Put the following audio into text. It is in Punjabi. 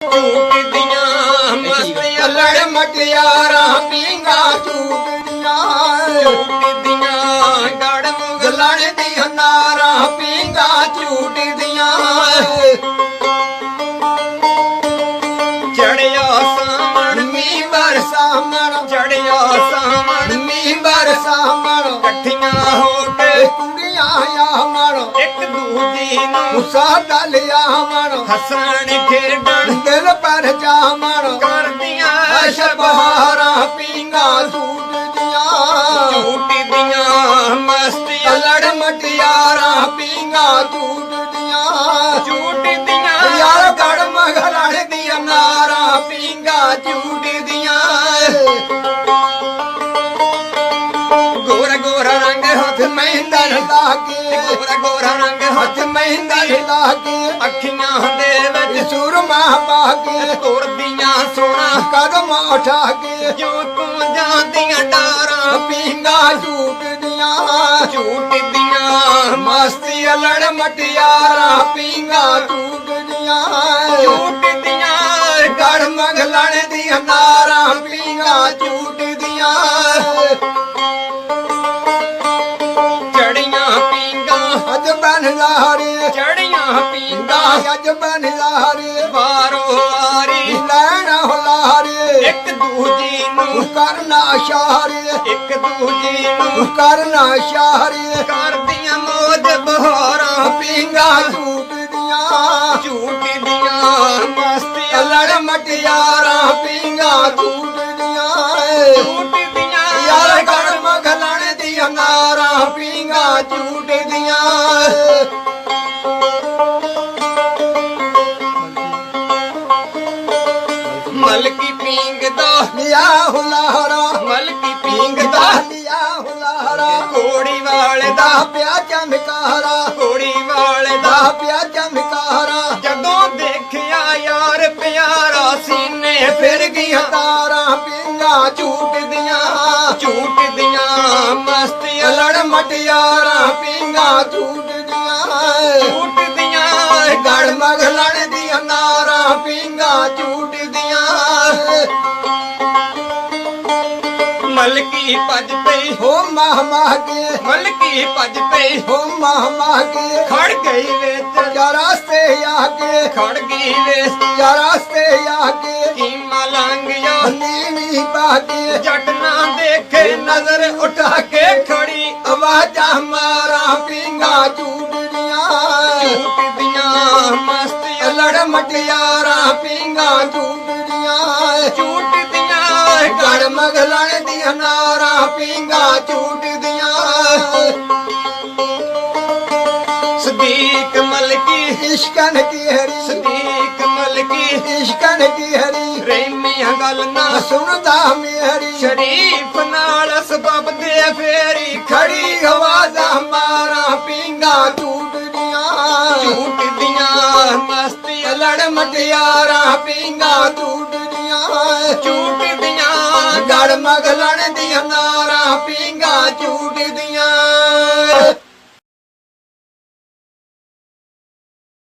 ਝੂਟਦੀਆਂ ਮਸਤੀਆਂ ਲੜ ਮਟਿਆਰਾਂ ਪੀਂਗਾ ਝੂਟਦੀਆਂ ਝੂਟਦੀਆਂ ਗੜ ਗਲਣ ਦੀ ਹਨਾਰਾਂ ਪੀਂਗਾ ਝੂਟਦੀਆਂ ਚੜਿਆ ਸਾਵਣ ਮੀਂਹ ਬਰਸਾਵਣ ਚੜਿਆ ਸਾਵਣ ਮੀਂਹ ਬਰਸਾਵਣ ਇਕੱਠੀਆਂ ਹੋ ਕੇ ਕੁੜੀਆਂ ਆਵਣ ਇੱਕ ਦੂਜੀ ਨੂੰ ਸਾਡਾ ਲਿਆਵਣ। ਹੱਸਣ ਖੇਡਣ। ਦਿਲ ਪਰ ਜਾਵਣ। ਕਰਦੀਆਂ ਅਸ਼ ਬਹਾਰਾਂ ਪੀਂਗਾ ਝੂਟਦੀਆਂ ਝੂਟਦੀਆਂ ਮਸਤੀਆਂ। ਲੜ ਮਟਿਆਰਾਂ ਪੀਂਗਾ ਝੂਟਦੀਆਂ ਝੂਟਦੀਆਂ ਯਾਰ ਗੜ ਮਗਲੜ ਦੀਆਂ ਨਾਰਾਂ ਪੀਂਗਾ ਝੂਟਦੀਆਂ ਗੋਰਾ ਮਹਿੰਦਰ ਲਾ ਕੇ ਗੋਰਾ ਗੋਰਾ ਰੰਗ ਹੱਥ ਹੱਥ ਮਹਿੰਦਰ ਲਾ ਕੇ ਅੱਖੀਆਂ ਦੇ ਵਿੱਚ ਸੁਰਮਾ ਕੇ ਤੁਰਦੀਆਂ ਸੋਹਣਾ। ਕਦਮ ਉਠਾ ਕੇ ਜੋ ਤੂੰ ਜਾਂਦੀਆਂ ਡਾਰਾਂ ਪੀਂਗਾ ਝੂਟਦੀਆਂ। ਝੂਟਦੀਆਂ। ਮਸਤੀ ਲੜ ਮਟਿਆਰਾਂ ਪੀਂਗਾ ਝੂਟਦੀਆਂ ਝੂਟਦੀਆਂ। ਗੜ ਮਗਲਣ ਦੀਆਂ ਨਾਰਾਂ ਪੀਂਗਾ ਝੂਟਦੀਆਂ। ਲਾਰੇ ਚੜੀਆਂ ਪੀਂਗਾ ਅੱਜ ਬਨ ਲਾਰੇ ਵਾਰੋ ਵਾਰੀ। ਲੈਣਾ ਹੁਲਾਰੇ ਇੱਕ ਦੂਜੀ ਨੂੰ ਕਰਨਾ ਸ਼ਾਰੇ ਇੱਕ ਦੂਜੀ ਨੂੰ ਕਰਨਾ ਸ਼ਾਰੇ ਕਰਦੀਆਂ ਮੋਜ ਬਹਾਰਾਂ ਪੀਂਗਾ ਝੂਟਦੀਆਂ ਝੂਟਦੀਆਂ ਮਸਤੀਆਂ ਲੜ ਮਟਿਆਰਾਂ ਪੀਂਗਾ ਝੂਟਦੀਆਂ ਮਲਕੀ ਪੀਂਗਦਾ ਲਿਆ ਹੁਲਾਰਾ ਮਲਕੀ ਪੀਂਗਦਾ ਲਿਆ ਹੁਲਾਰਾ ਕੋੜੀ ਵਾਲੇ ਦਾ ਦਾ ਪਿਆ ਚਮਕਾਰਾ। ਕੋੜੀ ਵਾਲੇ ਦਾ ਦਾ ਪਿਆ ਚਮਕਾਰਾ। ਜਦੋਂ ਦੇਖਿਆ ਯਾਰ ਪਿਆਰਾ ਸੀਨੇ ਫਿਰ ਗਈਆਂ। ਤਾਰਾਂ ਪੀਂਗਾ ਝੂਟਦੀਆਂ ਝੂਟਦੀਆਂ ਮਸਤੀਆਂ। ਲੜ ਮਟਿਆਰਾਂ ਪੀਂਗਾ ਝੂਟਦੀਆਂ ਝੂਟਦੀਆਂ ਗੜ ਮਗਲਣ ਦੀਆਂ ਨਾਰਾਂ ਪੀਂਗਾ ਝੂਟਦੀਆਂ ਮਲਕੀ ਭੱਜ ਪਈ। ਹੋ ਮਾਹ ਮਾਹ ਕੇ। ਮਲਕੀ ਭੱਜ ਪਈ। ਹੋ ਮਾਹ ਮਾਹ ਕੇ। ਖੜ ਗਈ ਵਿੱਚ। ਚਰਾਸਤੇ ਆ ਕੇ। ਖੜ ਗਈ ਵਿੱਚ। ਚਰਾਸਤੇ ਆ ਕੇ। ਕੀਮਾ ਲੰਘਿਆ। ਨੀਵੀਂ ਪਾ ਕੇ। ਜੱਟ ਨਾ ਦੇਖੇ ਨਜ਼ਰ ਉਠਾ ਕੇ ਖੜੀ। ਆਵਾਜ਼ਾਂ ਮਾਰਾਂ ਪੀਂਗਾ ਝੂਟਦੀਆਂ ਝੂਟਦੀਆਂ ਮਸਤੀਆਂ। ਲੜ ਮਟਿਆਰਾਂ ਪੀਂਗਾ ਝੂਟਦੀਆਂ ਪੀਂਗਾ ਝੂਟਦੀਆਂ ਸਦੀਕ ਮਲਕੀ ਇਸ਼ਕਨ ਕੀ ਹਰੀ। ਸਦੀਕ ਮਲਕੀ ਇਸ਼ਕਨ ਕੀ ਹਰੀ। ਰੇਮੀਆਂ ਗੱਲ। ਨਾ ਸੁਣਦਾ ਮੇਰੀ ਸ਼ਰੀਫ ਨਾਲ ਸਬਬ ਦੇ ਫੇਰੀ ਖੜੀ। ਆਵਾਜ਼ਾਂ ਮਾਰਾਂ ਪੀਂਗਾ ਝੂਟਦੀਆਂ ਝੂਟਦੀਆਂ ਮਸਤੀਆਂ ਲੜ ਮਟਿਆਰਾਂ ਪੀਂਗਾ ਝੂਟਦੀਆਂ ਝੂਟਦੀਆਂ ਗੜ ਮਗਲਣ ਦੀਆਂ